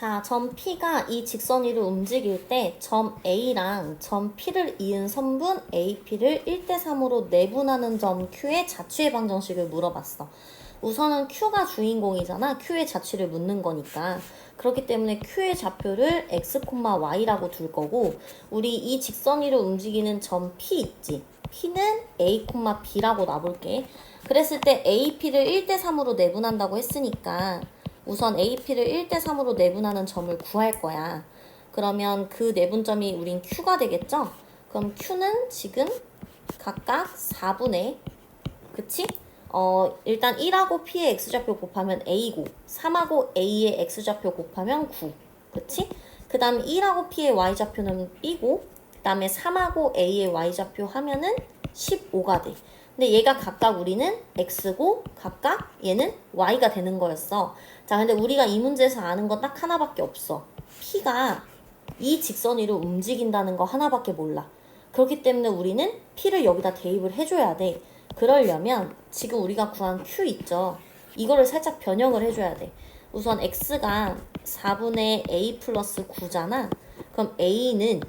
자, 점 P가 이 직선 위를 움직일 때 점 A랑 점 P를 이은 선분 AP를 1대 3으로 내분하는 점 Q의 자취의 방정식을 물어봤어. 우선은 Q가 주인공이잖아. Q의 자취를 묻는 거니까. 그렇기 때문에 Q의 좌표를 X, Y라고 둘 거고, 우리 이 직선 위를 움직이는 점 P 있지? P는 A, B라고 놔볼게. 그랬을 때 AP를 1대 3으로 내분한다고 했으니까, 우선 AP를 1대3으로 내분하는 점을 구할 거야. 그러면 그 내분점이 우린 Q가 되겠죠? 그럼 Q는 지금 각각 4분의, 그치? 어, 일단 1하고 P의 X좌표 곱하면 A고, 3하고 A의 X좌표 곱하면 9. 그치? 그 다음에 1하고 P의 Y좌표는 B고, 그 다음에 3하고 A의 Y좌표 하면은 15가 돼. 근데 얘가 각각 우리는 X고 각각 얘는 Y가 되는 거였어. 자, 근데 우리가 이 문제에서 아는 건 딱 하나밖에 없어. P가 이 직선 위로 움직인다는 거 하나밖에 몰라. 그렇기 때문에 우리는 P를 여기다 대입을 해줘야 돼. 그러려면 지금 우리가 구한 Q 있죠. 이거를 살짝 변형을 해줘야 돼. 우선 X가 4분의 A 플러스 9잖아. 그럼 A는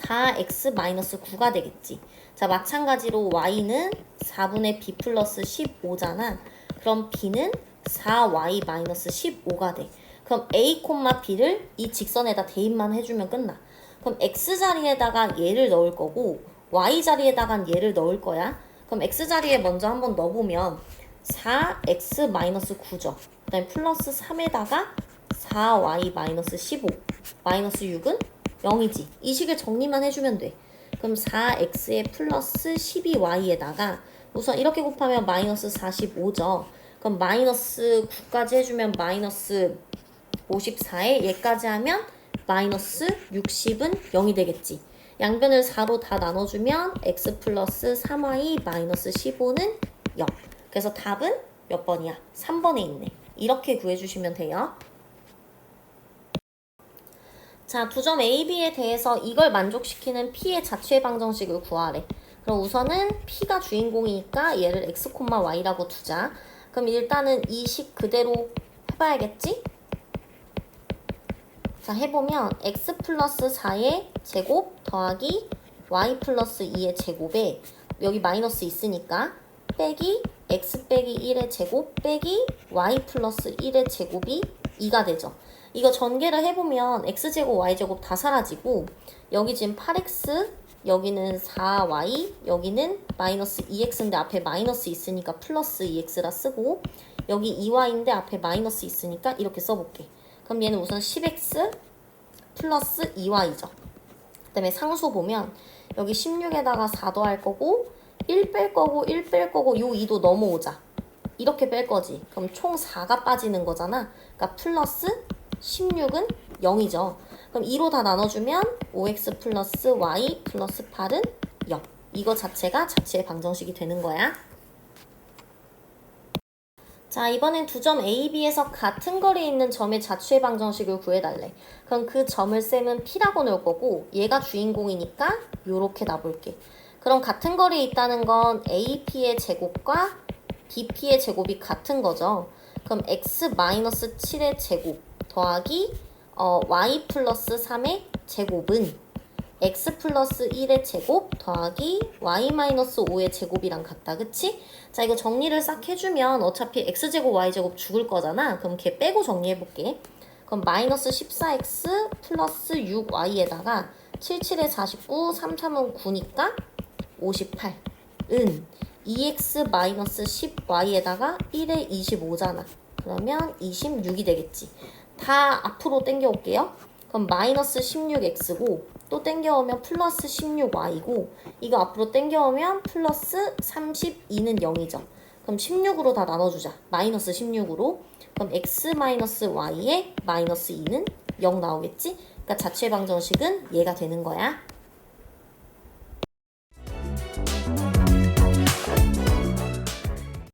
4x-9가 되겠지. 자, 마찬가지로 y는 4분의 b 플러스 15잖아. 그럼 b는 4y-15가 돼. 그럼 a, b를 이 직선에다 대입만 해주면 끝나. 그럼 x 자리에다가 얘를 넣을 거고 y 자리에다가 얘를 넣을 거야. 그럼 x 자리에 먼저 한번 넣어보면 4x-9죠. 그 다음에 플러스 3에다가 4y-15 마이너스 6은 0이지. 이 식을 정리만 해주면 돼. 그럼 4x에 플러스 12y에다가 우선 이렇게 곱하면 마이너스 45죠. 그럼 마이너스 9까지 해주면 마이너스 54에 얘까지 하면 마이너스 60은 0이 되겠지. 양변을 4로 다 나눠주면 x 플러스 3y 마이너스 15는 0. 그래서 답은 몇 번이야? 3번에 있네. 이렇게 구해주시면 돼요. 자, 두 점 A, B에 대해서 이걸 만족시키는 P의 자취의 방정식을 구하래. 그럼 우선은 P가 주인공이니까 얘를 X, Y라고 두자. 그럼 일단은 이 식 그대로 해봐야겠지? 자, 해보면 X 플러스 4의 제곱 더하기 Y 플러스 2의 제곱에 여기 마이너스 있으니까 빼기 X 빼기 1의 제곱 빼기 Y 플러스 1의 제곱이 2가 되죠. 이거 전개를 해보면 x제곱 y제곱 다 사라지고 여기 지금 8x 여기는 4y 여기는 마이너스 2x인데 앞에 마이너스 있으니까 플러스 2x라 쓰고 여기 2y인데 앞에 마이너스 있으니까 이렇게 써볼게. 그럼 얘는 우선 10x 플러스 2y죠. 그 다음에 상수 보면 여기 16에다가 4 더할 거고 1 뺄 거고 1 뺄 거고 요 2도 넘어오자 이렇게 뺄 거지 그럼 총 4가 빠지는 거잖아 그러니까 플러스 16은 0이죠. 그럼 2로 다 나눠주면 5x 플러스 y 플러스 8은 0. 이거 자체가 자취의 방정식이 되는 거야. 자, 이번엔 두 점 A, B에서 같은 거리에 있는 점의 자취의 방정식을 구해달래. 그럼 그 점을 쌤은 P라고 넣을 거고 얘가 주인공이니까 요렇게 놔볼게. 그럼 같은 거리에 있다는 건 AP의 제곱과 BP의 제곱이 같은 거죠. 그럼 X-7의 제곱 더하기 어, y 플러스 3의 제곱은 x 플러스 1의 제곱 더하기 y 마이너스 5의 제곱이랑 같다. 그치? 자, 이거 정리를 싹 해주면 어차피 x제곱 y제곱 죽을 거잖아. 그럼 걔 빼고 정리해볼게. 그럼 마이너스 14x 플러스 6y에다가 77에 49, 3, 3은 9니까 58. 은 2x 마이너스 10y에다가 1에 25잖아. 그러면 26이 되겠지. 다 앞으로 당겨올게요. 그럼 마이너스 16x고 또 당겨오면 플러스 16y고 이거 앞으로 당겨오면 플러스 32는 0이죠. 그럼 16으로 다 나눠주자. 마이너스 16으로. 그럼 x 마이너스 y에 마이너스 2는 0 나오겠지? 그러니까 자취의 방정식은 얘가 되는 거야.